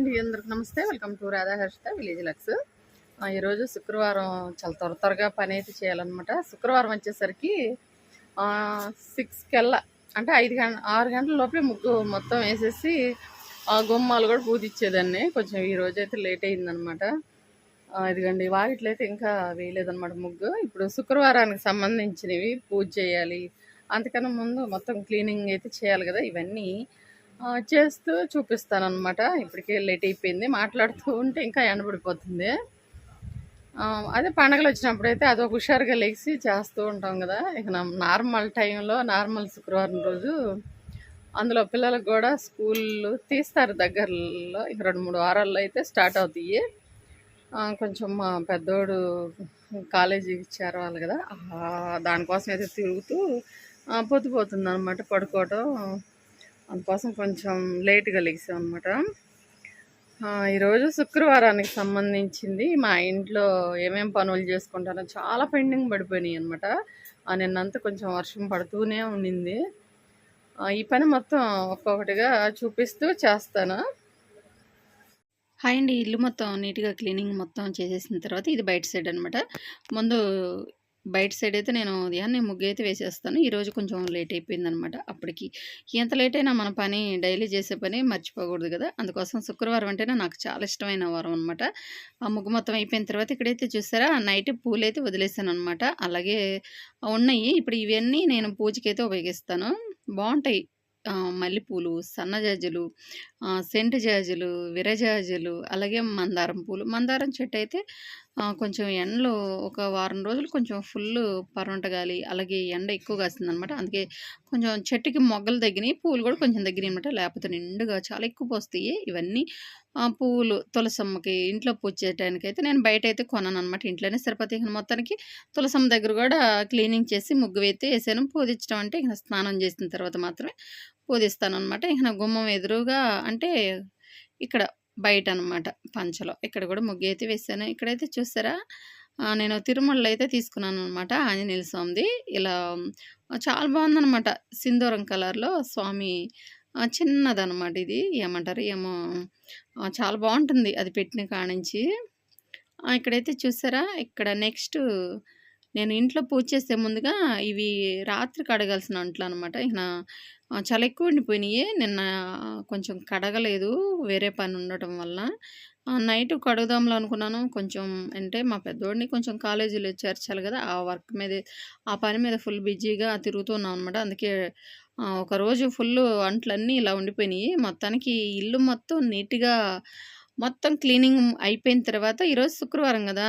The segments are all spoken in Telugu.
అండి అందరికి నమస్తే. Welcome to Radha Harshitha village lux ఈరోజు శుక్రవారం చాలా త్వర త్వరగా పని అయితే చేయాలన్నమాట. శుక్రవారం వచ్చేసరికి సిక్స్ కల్లా అంటే ఐదు గంట ఆరు గంటల లోపే ముగ్గు మొత్తం వేసేసి ఆ గుమ్మాలు కూడా పూజిచ్చేదాన్ని కొంచెం ఈ రోజు అయితే లేట్ అయిందనమాట ఇదిగండి వాకిట్లయితే ఇంకా వేయలేదన్నమాట ముగ్గు. ఇప్పుడు శుక్రవారానికి సంబంధించినవి పూజ చేయాలి. అంతకన్నా ముందు మొత్తం క్లీనింగ్ అయితే చేయాలి కదా. ఇవన్నీ చేస్తూ చూపిస్తాను అనమాట ఇప్పటికే లేట్ అయిపోయింది. మాట్లాడుతూ ఉంటే ఇంకా ఎండబడిపోతుంది. అదే పండగలు వచ్చినప్పుడు అయితే అదొక హుషారుగా లేచి చేస్తూ ఉంటాం కదా. ఇక నార్మల్ టైంలో నార్మల్ శుక్రవారం రోజు అందులో పిల్లలకు కూడా స్కూళ్ళు తీస్తారు దగ్గరలో. ఇక రెండు మూడు వారాల్లో అయితే స్టార్ట్ అవుతాయి. కొంచెం మా పెద్దోడు కాలేజీకి చేరవాలి కదా. దానికోసం అయితే తిరుగుతూ పొద్దుపోతుంది అనమాట పడుకోవటం. అందుకోసం కొంచెం లేట్గా లెగిసాం అనమాట ఈరోజు శుక్రవారానికి సంబంధించింది మా ఇంట్లో ఏమేం పనులు చేసుకుంటానో చాలా పెండింగ్ పడిపోయినాయి అనమాట నిన్నంతా కొంచెం వర్షం పడుతూనే ఉండింది. ఈ పని మొత్తం ఒక్కొక్కటిగా చూపిస్తూ చేస్తాను. హాయ్ అండి ఇల్లు మొత్తం నీట్గా క్లీనింగ్ మొత్తం చేసేసిన తర్వాత ఇది బయట సైడ్ అనమాట ముందు బయట సైడ్ అయితే నేను ఉదయాన్నే ముగ్గు అయితే వేసేస్తాను. ఈరోజు కొంచెం లేట్ అయిపోయిందనమాట అప్పటికి. ఎంత లేట్ అయినా మన పని డైలీ చేసే పని మర్చిపోకూడదు కదా. అందుకోసం శుక్రవారం అంటేనే నాకు చాలా ఇష్టమైన వారం అనమాట. ఆ ముగ్గు మొత్తం అయిపోయిన తర్వాత ఇక్కడైతే చూసారా నైట్ పూలు అయితే వదిలేసాను అనమాట అలాగే ఉన్నాయి. ఇప్పుడు ఇవన్నీ నేను పూజకైతే ఉపయోగిస్తాను. బాగుంటాయి. మల్లెపూలు సన్నజాజులు సెంటు జాజులు విరజాజులు అలాగే మందారం పూలు. మందారం చెట్టు అయితే కొంచెం ఎండలో ఒక వారం రోజులు కొంచెం ఫుల్ పర్వంట గాలి అలాగే ఎండ ఎక్కువ అనమాట అందుకే కొంచెం చెట్టుకి మొగ్గలు తగ్గినాయి పూలు కూడా కొంచెం తగ్గినాయి అనమాట లేకపోతే నిండుగా చాలా ఎక్కువ పోస్తాయి. ఇవన్నీ పువ్వులు తులసమ్మకి ఇంట్లో పూజ చేయడానికైతే అయితే నేను బయట అయితే కొనను అనమాట ఇంట్లోనే సరిపోతే ఇక మొత్తానికి తులసమ్మ దగ్గర కూడా క్లీనింగ్ చేసి ముగ్గు అయితే వేసాను. పూజించడం అంటే ఇక స్నానం చేసిన తర్వాత మాత్రమే పూజిస్తాను అనమాట ఇక గుమ్మం ఎదురుగా అంటే ఇక్కడ బయట అనమాట పంచలో. ఇక్కడ కూడా ముగ్గు అయితే వేసాను. ఇక్కడైతే చూసారా? నేను తిరుమలలో అయితే తీసుకున్నాను అనమాట ఆంజనేయుల స్వామిది. ఇలా చాలా బాగుందనమాట సింధూరం కలర్లో స్వామి చిన్నదనమాట ఇది. ఏమంటారు? ఏమో చాలా బాగుంటుంది అది పెట్టిన కానించి నుంచి. ఇక్కడైతే చూసారా? ఇక్కడ నెక్స్ట్ నేను ఇంట్లో పూజ చేసే ముందుగా ఇవి రాత్రి కడగాల్సిన అంట్లు అనమాట ఇక నా చాలా ఎక్కువ ఉండిపోయినాయి నిన్న కొంచెం కడగలేదు వేరే పని ఉండటం వల్ల. నైట్ కడుగుదాంలో అనుకున్నాను. కొంచెం అంటే మా పెద్దోడిని కొంచెం కాలేజీలో చేర్చాలి కదా ఆ వర్క్ మీద ఆ పని మీద ఫుల్ బిజీగా తిరుగుతున్నాం అనమాట అందుకే ఒకరోజు ఫుల్ అంట్లన్నీ ఇలా ఉండిపోయినాయి. మొత్తానికి ఇల్లు మొత్తం నీట్గా మొత్తం క్లీనింగ్ అయిపోయిన తర్వాత ఈరోజు శుక్రవారం కదా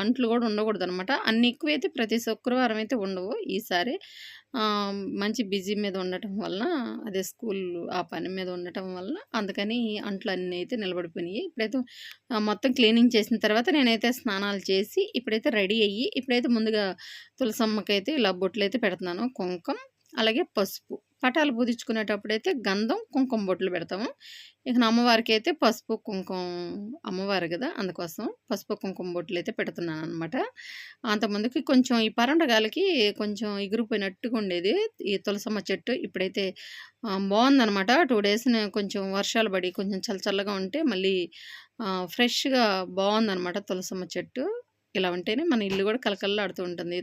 అంట్లు కూడా ఉండకూడదు అనమాట అన్ని ఎక్కువైతే ప్రతి శుక్రవారం అయితే ఉండవు. ఈసారి మంచి బిజీ మీద ఉండటం వలన అదే స్కూల్ ఆ పని మీద ఉండటం వలన అందుకని అంట్లు అన్నీ అయితే నిలబడిపోయినాయి. ఇప్పుడైతే మొత్తం క్లీనింగ్ చేసిన తర్వాత నేనైతే స్నానాలు చేసి ఇప్పుడైతే రెడీ అయ్యి ఇప్పుడైతే ముందుగా తులసమ్మకైతే ఇలా బొట్లు అయితే పెడుతున్నాను. కుంకం అలాగే పసుపు. పటాలు పూజించుకునేటప్పుడైతే గంధం కుంకుమ బొట్లు పెడతాము. ఇక నా అమ్మవారికి అయితే పసుపు కుంకుమ అమ్మవారు కదా అందుకోసం పసుపు కుంకుమ బొట్లు అయితే పెడుతున్నాను అనమాట అంతకుముందుకి కొంచెం ఈ పరండగాలకి కొంచెం ఎగిరిపోయినట్టుగా ఉండేది. ఈ తులసమ్మ చెట్టు ఇప్పుడైతే బాగుందనమాట టూ డేస్ కొంచెం వర్షాలు పడి కొంచెం చల్ల చల్లగా ఉంటే మళ్ళీ ఫ్రెష్గా బాగుందనమాట తులసమ్మ చెట్టు. ఇలా ఉంటేనే మన ఇల్లు కూడా కలకలలాడుతూ ఉంటుంది.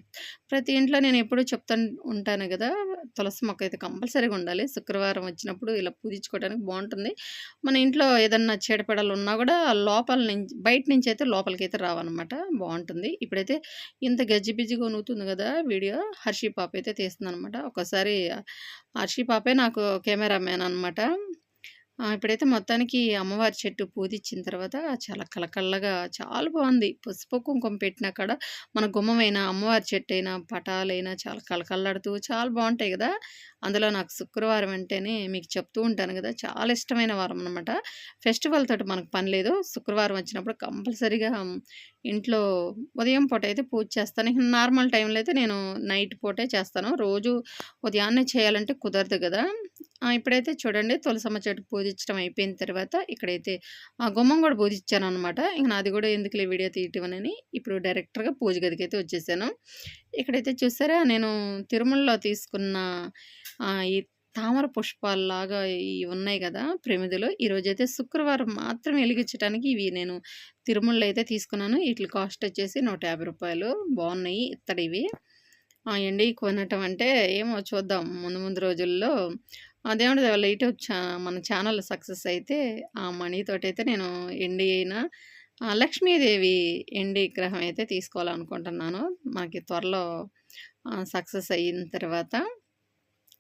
ప్రతి ఇంట్లో నేను ఎప్పుడూ చెప్తాను ఉంటాను కదా తులసి మొక్క అయితే కంపల్సరీగా ఉండాలి. శుక్రవారం వచ్చినప్పుడు ఇలా పూజించుకోవడానికి బాగుంటుంది. మన ఇంట్లో ఏదన్నా చీడపీడలు ఉన్నా కూడా లోపల నుంచి బయట నుంచి అయితే లోపలికి అయితే రావన్నమాట. బాగుంటుంది. ఇప్పుడైతే ఇంత గజిబిజిగా ఉనుగుతుంది కదా వీడియో హర్షి పాప అయితే తీస్తుంది అనమాట ఒకసారి హర్షి పాపే నాకు కెమెరామ్యాన్ అనమాట ఇప్పుడైతే మొత్తానికి అమ్మవారి చెట్టు పూజించిన తర్వాత చాలా కలకల్లగా చాలా బాగుంది. పసుపు కుంకుమ పెట్టిన కాడ మన గుమ్మమైన అమ్మవారి చెట్టు అయినా పటాలైనా చాలా కలకల్లాడుతూ చాలా బాగుంటాయి కదా. అందులో నాకు శుక్రవారం అంటేనే మీకు చెప్తూ ఉంటాను కదా చాలా ఇష్టమైన వారం అనమాట ఫెస్టివల్ తోటి మనకు పని లేదు. శుక్రవారం వచ్చినప్పుడు కంపల్సరీగా ఇంట్లో ఉదయం పూట అయితే పూజ చేస్తాను. నార్మల్ టైంలో అయితే నేను నైట్ పూటే చేస్తాను. రోజు ఉదయాన్నే చేయాలంటే కుదరదు కదా. ఇప్పుడైతే చూడండి తులసమ్మ చెట్టు పూజించడం అయిపోయిన తర్వాత ఇక్కడైతే ఆ గుమ్మం కూడా పూజించాను అనమాట ఇంక నాది కూడా ఎందుకులే వీడియో తీయటమని ఇప్పుడు డైరెక్టర్గా పూజ గదికి అయితే వచ్చేసాను ఇక్కడైతే చూసారా నేను తిరుమలలో తీసుకున్న ఈ తామర పుష్పాలలాగా ఇవి ఉన్నాయి కదా ప్రమిదలు. ఈరోజైతే శుక్రవారం మాత్రం వెలిగించటానికి ఇవి నేను తిరుమలలో అయితే తీసుకున్నాను. వీటి కాస్ట్ వచ్చేసి నూట రూపాయలు బాగున్నాయి ఇత్తడివి. ఆ! కొనటం అంటే ఏమో చూద్దాం ముందు ముందు రోజుల్లో దేవుడి దయ వల్ల యూట్యూబ్ ఛా మన ఛానల్ సక్సెస్ అయితే ఆ మనీతోటైతే నేను ఎండి అయినా లక్ష్మీదేవి ఎండి గ్రహం అయితే తీసుకోవాలనుకుంటున్నాను. మనకి త్వరలో సక్సెస్ అయిన తర్వాత.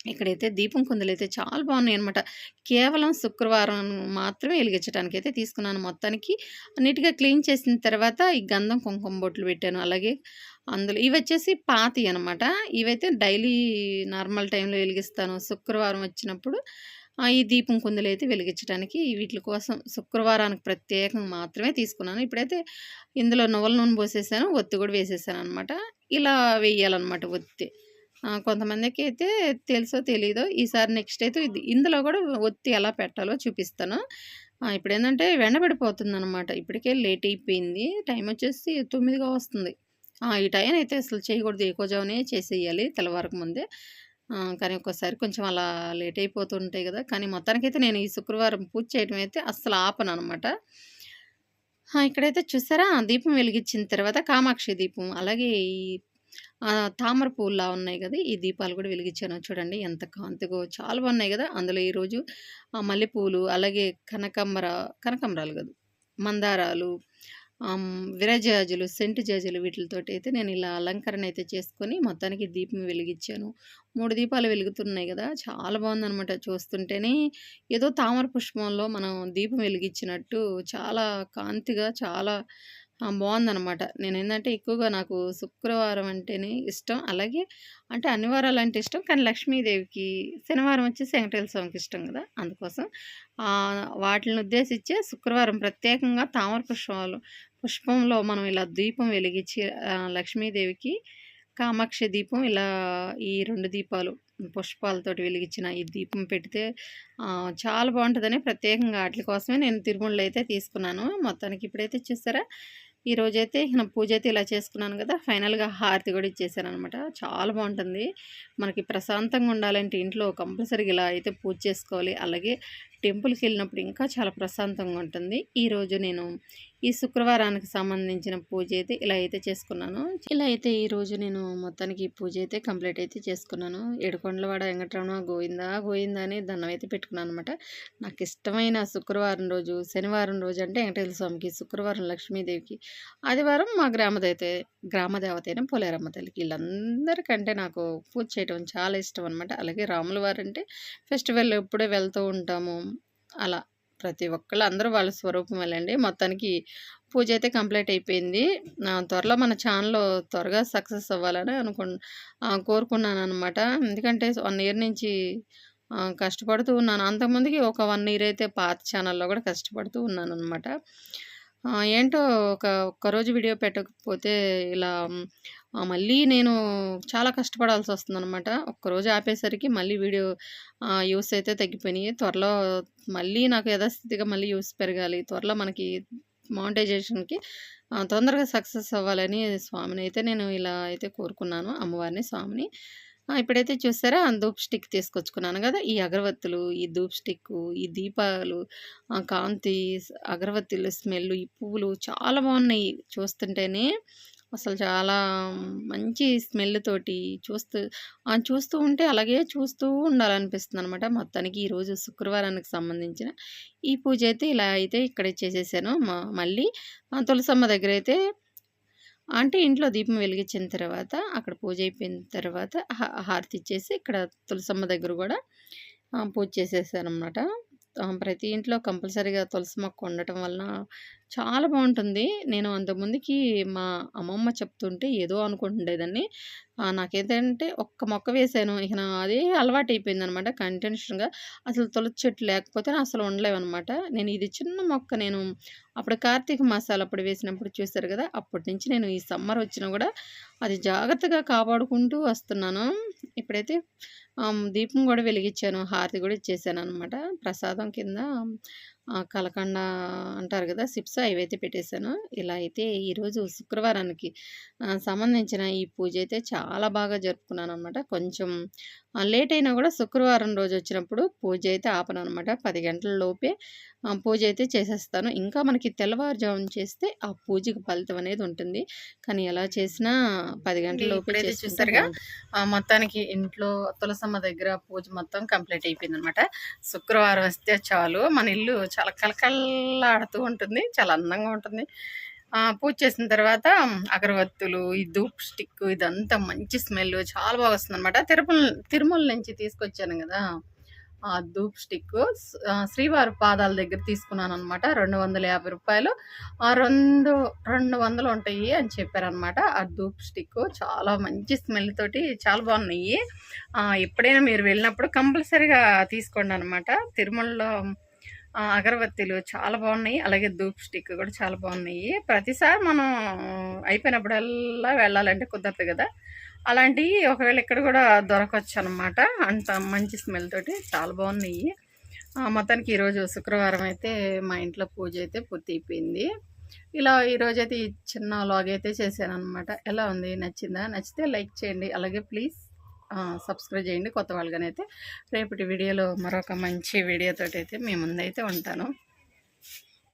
ఇక్కడైతే దీపం కుందులైతే చాలా బాగున్నాయి అనమాట కేవలం శుక్రవారం మాత్రమే ఎలిగించటానికైతే తీసుకున్నాను. మొత్తానికి నీట్‌గా క్లీన్ చేసిన తర్వాత ఈ గంధం, కుంకుమ బొట్లు పెట్టాను. అలాగే అందులో ఇవి వచ్చేసి పాతి అనమాట ఇవైతే డైలీ నార్మల్ టైంలో వెలిగిస్తాను. శుక్రవారం వచ్చినప్పుడు ఈ దీపం కుందులైతే వెలిగించడానికి వీటి కోసం శుక్రవారానికి ప్రత్యేకంగా మాత్రమే తీసుకున్నాను. ఇప్పుడైతే ఇందులో నువ్వుల నూనె పోసేసాను. ఒత్తి కూడా వేసేసాను అనమాట ఇలా వేయాలన్నమాట ఒత్తి. కొంతమందికి అయితే తెలుసో తెలీదో ఈసారి నెక్స్ట్ అయితే ఇది ఇందులో కూడా ఒత్తి ఎలా పెట్టాలో చూపిస్తాను. ఆ! ఇప్పుడేందంటే వెంటబడిపోతుందనమాట. ఇప్పటికే లేట్ అయిపోయింది. టైం వచ్చేసి తొమ్మిదిగా వస్తుంది ఈ టైం అయితే అసలు చేయకూడదు. ఎక్కువజామునే చేసేయాలి తెల్లవారక ముందే. కానీ ఒక్కోసారి కొంచెం అలా లేట్ అయిపోతుంటాయి కదా! కానీ మొత్తానికైతే నేను ఈ శుక్రవారం పూజ చేయడం అయితే అస్సలు ఆపను అనమాట ఇక్కడైతే చూసారా? దీపం వెలిగించిన తర్వాత కామాక్షి దీపం. అలాగే ఈ తామర పూల్లా ఉన్నాయి కదా! ఈ దీపాలు కూడా వెలిగించాను. చూడండి ఎంత కాంతిగో! చాలా బాగున్నాయి కదా! అందులో ఈరోజు మల్లెపూలు అలాగే కనకంబర కనకంబరాలు కదా మందారాలు విరజాజులు, సెంటు జాజులు వీటిలతోటైతే నేను ఇలా అలంకరణ అయితే చేసుకొని మొత్తానికి దీపం వెలిగించాను. మూడు దీపాలు వెలుగుతున్నాయి కదా చాలా బాగుందనమాట చూస్తుంటేనే ఏదో తామర పుష్పంలో మనం దీపం వెలిగించినట్టు చాలా కాంతిగా చాలా బాగుందనమాట నేను ఏంటంటే ఎక్కువగా నాకు శుక్రవారం అంటేనే ఇష్టం. అలాగే అంటే అన్ని వారాలంటే ఇష్టం. కానీ లక్ష్మీదేవికి శనివారం వచ్చేసి వెంకటేశ్వర స్వామికి ఇష్టం కదా! అందుకోసం వాటిని ఉద్దేశించే శుక్రవారం ప్రత్యేకంగా తామర పుష్పాలు పుష్పంలో మనం ఇలా దీపం వెలిగించి లక్ష్మీదేవికి కామాక్షి దీపం ఇలా ఈ రెండు దీపాలు పుష్పాలతోటి వెలిగించిన ఈ దీపం పెడితే చాలా బాగుంటుందని ప్రత్యేకంగా వాటి కోసమే నేను తిరుమలలో అయితే తీసుకున్నాను. మొత్తానికి ఇప్పుడైతే చూసారా? ఈరోజైతే నా పూజ అయితే ఇలా చేసుకున్నాను కదా ఫైనల్‌గా హారతి కూడా ఇచ్చేసాననమాట. చాలా బాగుంటుంది మనకి ప్రశాంతంగా ఉండాలంటే ఇంట్లో కంపల్సరీగా ఇలా అయితే పూజ చేసుకోవాలి. అలాగే టెంపుల్కి వెళ్ళినప్పుడు ఇంకా చాలా ప్రశాంతంగా ఉంటుంది. ఈరోజు నేను ఈ శుక్రవారానికి సంబంధించిన పూజ అయితే ఇలా అయితే చేసుకున్నాను. ఇలా అయితే ఈరోజు నేను మొత్తానికి పూజ అయితే కంప్లీట్ అయితే చేసుకున్నాను. ఏడుకొండలవాడ వెంకటరమణ గోవిందా గోవిందా అని దండం అయితే నాకు ఇష్టమైన శుక్రవారం రోజు, శనివారం రోజు అంటే వెంకటేశ్వర స్వామికి, శుక్రవారం లక్ష్మీదేవికి, ఆదివారం మా గ్రామదైతే గ్రామదేవతైన పోలేరమ్మ తల్లికి వీళ్ళందరికంటే నాకు పూజ చేయడం చాలా ఇష్టం అనమాట. అలాగే రాముల వారంటే ఫెస్టివల్ ఎప్పుడే వెళ్తూ ఉంటాము. అలా ప్రతి ఒక్కళ్ళు అందరూ వాళ్ళ స్వరూపం వెళ్ళండి మొత్తానికి పూజ అయితే కంప్లీట్ అయిపోయింది. త్వరలో మన ఛానల్ త్వరగా సక్సెస్ అవ్వాలని అనుకు కోరుకున్నాను కోరుకున్నాననమాట. ఎందుకంటే వన్ ఇయర్ నుంచి కష్టపడుతూ ఉన్నాను. అంతకుముందుకి ఒక వన్ ఇయర్ అయితే పాత ఛానల్‌లో కూడా కష్టపడుతూ ఉన్నాను అనమాట ఏంటో ఒక ఒక్కరోజు వీడియో పెట్టకపోతే ఇలా మళ్ళీ నేను చాలా కష్టపడాల్సి కష్టపడాల్సొస్తుందనమాట. ఒక్కరోజు ఆపేసరికి మళ్ళీ వీడియో యూస్ అయితే తగ్గిపోయినాయి. త్వరలో మళ్ళీ నాకు యథాస్థితిగా మళ్ళీ యూస్ పెరగాలి. త్వరలో మనకి మానిటైజేషన్‌కి తొందరగా సక్సెస్ అవ్వాలని స్వామిని అయితే నేను ఇలా అయితే కోరుకున్నాను. అమ్మవారిని, స్వామిని. ఇప్పుడైతే ఇప్పుడైతే చూసారా? ధూప్ స్టిక్ తీసుకొచ్చుకున్నాను కదా! ఈ అగరవత్తులు, ఈ ధూప్ స్టిక్కు, ఈ దీపాలు కాంతి, అగరవత్తులు స్మెల్, ఈ పువ్వులు చాలా బాగున్నాయి. చూస్తుంటేనే అసలు చాలా మంచి స్మెల్ తోటి చూస్తూ చూస్తూ ఉంటే అలాగే చూస్తూ ఉండాలనిపిస్తుంది అనమాట మొత్తానికి ఈరోజు శుక్రవారానికి సంబంధించిన ఈ పూజ అయితే ఇలా అయితే ఇక్కడ చేసేసాను. మళ్ళీ తులసమ్మ దగ్గర అయితే అంటే ఇంట్లో దీపం వెలిగించిన తర్వాత అక్కడ పూజ అయిపోయిన తర్వాత హ హారతి ఇచ్చేసి ఇక్కడ తులసమ్మ దగ్గర కూడా పూజ పూజ చేసేసాననమాట. ప్రతి ఇంట్లో కంపల్సరీగా తులసి మొక్క ఉండటం వలన చాలా బాగుంటుంది నేను అంతకుముందుకి మా అమ్మమ్మ చెప్తుంటే ఏదో అనుకుంటుండేదాన్ని. నాకేంటంటే ఒక్క మొక్క వేసాను ఇక నా అదే అనమాట కంటిన్యూషన్‌గా. అసలు తులసి చెట్టు లేకపోతే అసలు ఉండలేవన్నమాట నేను ఇది చిన్న మొక్క నేను అప్పుడు కార్తీక మాసాలు అప్పుడు వేసినప్పుడు చూశారు కదా అప్పటి అప్పటినుంచి నేను ఈ సమ్మర్ వచ్చినా కూడా అది జాగ్రత్తగా కాపాడుకుంటూ వస్తున్నాను. ఇప్పుడైతే దీపం కూడా వెలిగించాను. హారతి కూడా ఇచ్చేసాను అనమాట ప్రసాదం కింద కలకండ అంటారు కదా! సిప్స్ అవైతే పెట్టేశాను. ఇలా అయితే ఈరోజు శుక్రవారానికి సంబంధించిన ఈ పూజ అయితే చాలా బాగా జరుపుకున్నాను అనమాట కొంచెం లేట్ అయినా కూడా శుక్రవారం రోజు వచ్చినప్పుడు పూజ అయితే ఆపను అనమాట పది గంటల లోపే పూజ అయితే చేసేస్తాను. ఇంకా మనకి తెల్లవారుజామున చేస్తే ఆ పూజకి ఫలితం అనేది ఉంటుంది. కానీ ఎలా చేసినా పది గంటల లోపే చూసారుగా? మొత్తానికి ఇంట్లో తులసమ్మ దగ్గర పూజ మొత్తం కంప్లీట్ అయిపోయింది అనమాట శుక్రవారం వస్తే చాలు. మన ఇల్లు చాలా కలకల్లాడుతూ ఉంటుంది చాలా అందంగా ఉంటుంది. పూజ చేసిన తర్వాత అగరవత్తులు ఈ ధూప్ స్టిక్ ఇదంతా మంచి స్మెల్ చాలా బాగా వస్తుంది అనమాట తిరుమల తిరుమల నుంచి తీసుకొచ్చాను కదా ఆ ధూప్ స్టిక్. శ్రీవారి పాదాల దగ్గర తీసుకున్నాను అనమాట రెండు వందల యాభై రూపాయలు. ఆ రెండు రెండు వందలు ఉంటాయి అని చెప్పారనమాట ఆ ధూప్ స్టిక్. చాలా మంచి స్మెల్ తోటి చాలా బాగున్నాయి. ఎప్పుడైనా మీరు వెళ్ళినప్పుడు కంపల్సరీగా తీసుకోండి అనమాట తిరుమలలో అగరబత్తీలు చాలా బాగున్నాయి. అలాగే ధూప్ స్టిక్ కూడా చాలా బాగున్నాయి. ప్రతిసారి మనం అయిపోయినప్పుడల్లా వెళ్ళాలంటే కుదరదు కదా. అలాంటివి ఒకవేళ ఇక్కడ కూడా దొరకవచ్చు అనమాట అంత మంచి స్మెల్ తోటి చాలా బాగున్నాయి. మొత్తానికి ఈరోజు శుక్రవారం అయితే మా ఇంట్లో పూజ అయితే పూర్తి అయిపోయింది. ఇలా ఈరోజు అయితే ఈ చిన్న లాగ్ అయితే చేశాను అనమాట ఎలా ఉంది? నచ్చిందా? నచ్చితే లైక్ చేయండి. అలాగే ప్లీజ్ సబ్స్క్రైబ్ చేయండి కొత్త వాళ్ళగానైతే. రేపటి వీడియోలో మరొక మంచి వీడియోతోటి అయితే మీ ముందైతే ఉంటాను.